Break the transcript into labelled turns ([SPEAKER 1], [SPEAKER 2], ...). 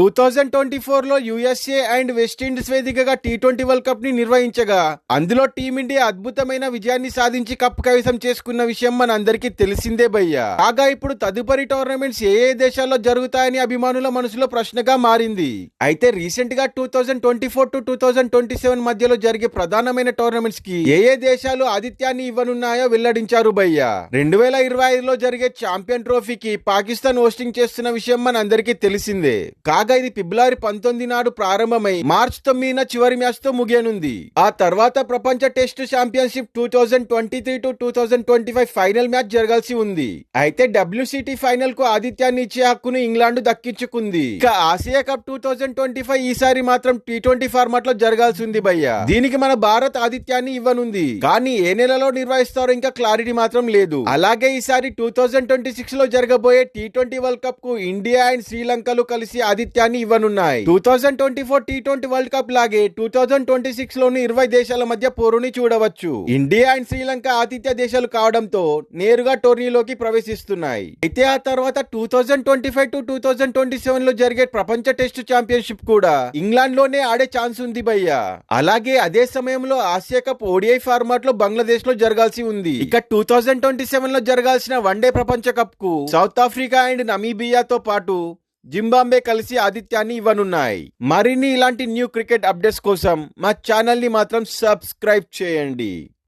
[SPEAKER 1] Two thousand twenty ఫోర్లో USA and West Indies వేదికగా T twenty world కప్ని నిర్వహించగా అందులో టీమిండియా అద్భుతమైన విజయాన్ని సాధించి కప్ కైవసం చేసుకున్న విషయం మన అందరికీ తెలిసిందే భయ్యా. కాగా ఇప్పుడు తదుపరి టోర్నమెంట్స్ ఏ ఏ దేశాల్లో జరుగుతాయని అభిమానుల మనసులో ప్రశ్నగా మారింది. అయితే రీసెంట్గా two thousand twenty four to two thousand twenty seven మధ్యలో జరిగే ప్రధానమైన టోర్నమెంట్స్కి ఏ ఏ దేశాలు ఆతిథ్యాన్ని ఇవ్వనున్నాయో వెల్లడించారు భయ్యా. రెండు వేల ఇరవై ఐదులో జరిగే ఛాంపియన్ ట్రోఫీకి పాకిస్తాన్ హోస్టింగ్ చేస్తున్న విషయం మన అందరికీ తెలిసిందే. కాగా ఇది ఫిబ్రవరి పంతొమ్మిది నాడు ప్రారంభమై మార్చ్ తొమ్మిదిన చివరి మ్యాచ్తో ముగియనుంది. ఆ తర్వాత ప్రపంచ test championship two thousand twenty three to two thousand twenty five final match జరగాల్సి ఉంది. అయితే డబ్ల్యూసిటీ ఫైనల్కు ఆతిథ్యాన్ని ఇచ్చే హక్కును ఇంగ్లాండ్ దక్కించుకుంది. ఇక Asia cup two thousand twenty five ఈసారి మాత్రం టీ ట్వంటీ ఫార్మాట్లో జరగాల్సి ఉంది భయ్య. దీనికి మన భారత్ ఆతిథ్యాన్ని ఇవ్వనుంది. కానీ ఏ నెలలో నిర్వహిస్తారో ఇంకా క్లారిటీ మాత్రం లేదు. అలాగే ఈసారి టూ థౌజండ్ ట్వంటీ సిక్స్లో జరగబోయే టీ ట్వంటీ వరల్డ్ కప్కు ఇండియా అండ్ శ్రీలంకలు కలిసి ఆతిథ్యాన్ని ఇవ్వనున్నాయి. Two thousand twenty four T twenty world cup లాగే టూ థౌజండ్ ట్వంటీ సిక్స్లోని ఇరవై దేశాల మధ్య పోరుని చూడవచ్చు. ఇండియా అండ్ శ్రీలంక ఆతిథ్య దేశాలు కావడంతో నేరుగా టోర్నీలోకి ప్రవేశిస్తున్నాయి. అయితే ఆ తర్వాత two thousand twenty five to two thousand twenty సెవెన్లో జరిగే ప్రపంచ టెస్ట్ ఛాంపియన్షిప్ కూడా ఇంగ్లాండ్లోనే ఆడే ఛాన్స్ ఉంది భయ్య. అలాగే అదే సమయంలో ఆసియా కప్ ఓడిఐ ఫార్మాట్లో బంగ్లాదేశ్లో జరగాల్సి ఉంది. ఇక టూ థౌజండ్ ట్వంటీ సెవెన్లో జరగాల్సిన వన్డే ప్రపంచ కప్కు సౌత్ ఆఫ్రికా అండ్ నమీబియాతో పాటు జింబాంబే కలిసి ఆతిథ్యాన్ని ఇవ్వనున్నాయి. మరిన్ని ఇలాంటి న్యూ క్రికెట్ అప్డేట్స్ కోసం మా ఛానల్ని మాత్రం సబ్స్క్రైబ్ చేయండి.